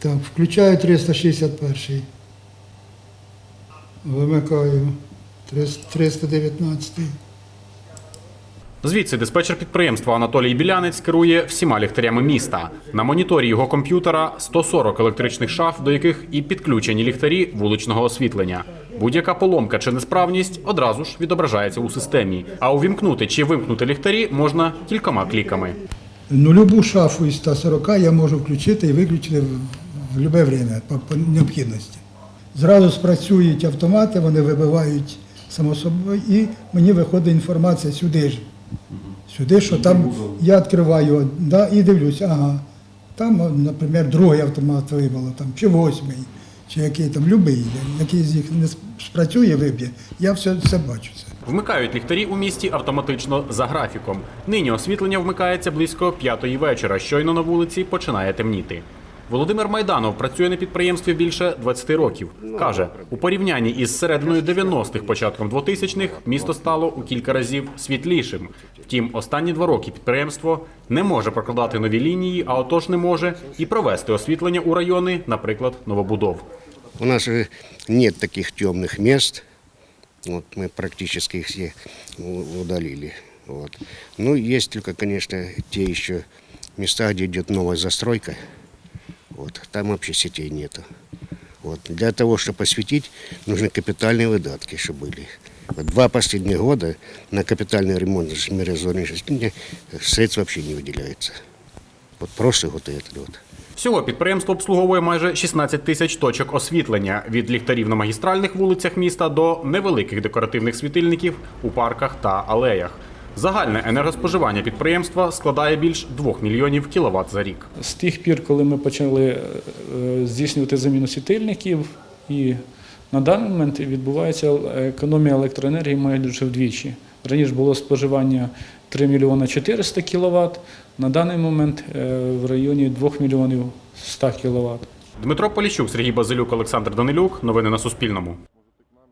Так, включаю 361. Вимикаю 319. Звідси диспетчер підприємства Анатолій Білянець керує всіма ліхтарями міста. На моніторі його комп'ютера 140 електричних шаф, до яких і підключені ліхтарі вуличного освітлення. Будь-яка поломка чи несправність одразу ж відображається у системі. А увімкнути чи вимкнути ліхтарі можна кількома кліками. Ну, любу шафу із 140 я можу включити і виключити в, будь-яке время по, по необхідності. Зразу спрацюють автомати, вони вибивають само собою, і мені виходить інформація сюди ж. Сюди, що там я відкриваю да, і дивлюсь, ага, там, наприклад, другий автомат вибило, там, чи восьмий, чи який там, любий, який з них не спрацює, виб'є, я все, все бачу. Це. Вмикають ліхтарі у місті автоматично за графіком. Нині освітлення вмикається близько п'ятої вечора. Щойно на вулиці починає темніти. Володимир Майданов працює на підприємстві більше 20 років. Каже, у порівнянні із серединою 90-х, початком 2000-х місто стало у кілька разів світлішим. Втім, останні два роки підприємство не може прокладати нові лінії, а отож не може і провести освітлення у райони, наприклад, новобудов. У нас же таких темных мест. Вот мы практически их все удалили. Вот. Ну, есть только, конечно, те еще места, где идет новая застройка. Вот. Там вообще сетей нету. Вот. Для того, чтобы осветить, нужны капитальные выдатки, чтобы были. Вот два последних года на капитальный ремонт межрезонной освещения средств вообще не выделяется. Вот прошлый год и этот год. Всього підприємство обслуговує майже 16 тисяч точок освітлення від ліхтарів на магістральних вулицях міста до невеликих декоративних світильників у парках та алеях. Загальне енергоспоживання підприємства складає більш 2 мільйонів кіловат за рік. З тих пір, коли ми почали е, здійснювати заміну світильників, і на даний момент відбувається економія електроенергії майже вдвічі. Раніше було споживання 3 мільйона 400 кВт, на даний момент е, в районі 2 мільйонів 100 кВт. Дмитро Поліщук, Сергій Базилюк, Олександр Данилюк. Новини на Суспільному.